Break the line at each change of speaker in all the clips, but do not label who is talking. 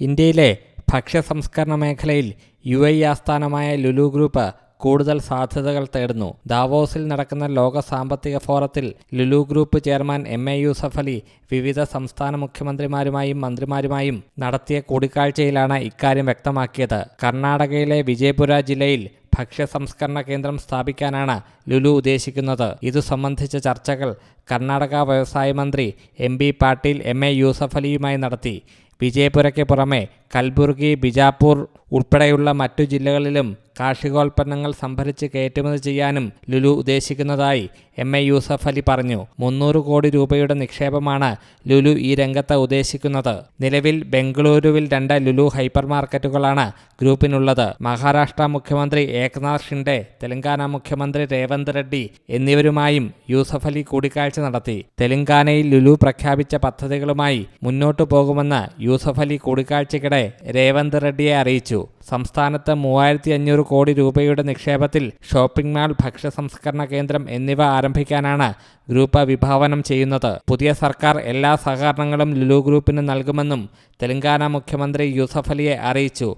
ഇന്ത്യയിലെ ഭക്ഷ്യ സംസ്കരണ മേഖലയിൽ യു ഐ ആസ്ഥാനമായ ലുലു ഗ്രൂപ്പ് കൂടുതൽ സാധ്യതകൾ തേടുന്നു. ദാവോസിൽ നടക്കുന്ന ലോക സാമ്പത്തിക ഫോറത്തിൽ Lulu group chairman M A Yusuf Ali വിവിധ സംസ്ഥാന മുഖ്യമന്ത്രിമാരുമായും മന്ത്രിമാരുമായും നടത്തിയ കൂടിക്കാഴ്ചയിലാണ് ഇക്കാര്യം വ്യക്തമാക്കിയത്. കർണാടകയിലെ വിജയപുര ജില്ലയിൽ ഭക്ഷ്യ സംസ്കരണ കേന്ദ്രം സ്ഥാപിക്കാനാണ് ലുലു ഉദ്ദേശിക്കുന്നത്. ഇതു സംബന്ധിച്ച ചർച്ചകൾ കർണാടക വ്യവസായ മന്ത്രി M B Patil M A Yusuf അലിയുമായി നടത്തി. വിജയപുരയ്ക്ക് പുറമെ കൽബുർഗി ബിജാപൂർ ഉൾപ്പെടെയുള്ള മറ്റു ജില്ലകളിലും കാർഷികോൽപ്പന്നങ്ങൾ സംഭരിച്ച് കയറ്റുമതി ചെയ്യാനും ലുലു ഉദ്ദേശിക്കുന്നതായി എം എ യൂസഫ് അലി പറഞ്ഞു. മുന്നൂറ് കോടി രൂപയുടെ നിക്ഷേപമാണ് ലുലു ഈ രംഗത്ത് ഉദ്ദേശിക്കുന്നത്. നിലവിൽ ബംഗളൂരുവിൽ രണ്ട് ലുലു ഹൈപ്പർ മാർക്കറ്റുകളാണ് ഗ്രൂപ്പിനുള്ളത്. മഹാരാഷ്ട്ര മുഖ്യമന്ത്രി ഏക്നാഥ് ഷിൻഡെ തെലങ്കാന മുഖ്യമന്ത്രി രേവന്ത് റെഡ്ഡി എന്നിവരുമായും യൂസഫ് അലി കൂടിക്കാഴ്ച നടത്തി. തെലങ്കാനയിൽ ലുലു പ്രഖ്യാപിച്ച പദ്ധതികളുമായി മുന്നോട്ടു പോകുമെന്ന് യൂസഫ് അലി കൂടിക്കാഴ്ചയ്ക്കിടെ രേവന്ത് റെഡ്ഡിയെ അറിയിച്ചു. സംസ്ഥാനത്ത് മൂവായിരത്തി അഞ്ഞൂറ് കോടി രൂപയുടെ നിക്ഷേപത്തിൽ ഷോപ്പിംഗ് മാൾ ഭക്ഷ്യ സംസ്കരണ കേന്ദ്രം എന്നിവ ആരംഭിക്കാനാണ് ഗ്രൂപ്പ് വിഭാവനം ചെയ്യുന്നത്. പുതിയ സർക്കാർ എല്ലാ സഹകരണങ്ങളും ലുലു ഗ്രൂപ്പിന് നൽകുമെന്നും തെലങ്കാന മുഖ്യമന്ത്രി യൂസഫ് അലിയെ അറിയിച്ചു.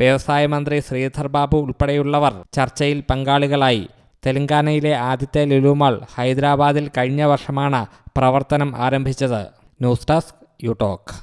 വ്യവസായ മന്ത്രി ശ്രീധർ ബാബു ഉൾപ്പെടെയുള്ളവർ ചർച്ചയിൽ പങ്കാളികളായി. തെലങ്കാനയിലെ ആദ്യത്തെ ലുലുമാൾ ഹൈദരാബാദിൽ കഴിഞ്ഞ വർഷമാണ് പ്രവർത്തനം ആരംഭിച്ചത്. News desk you talk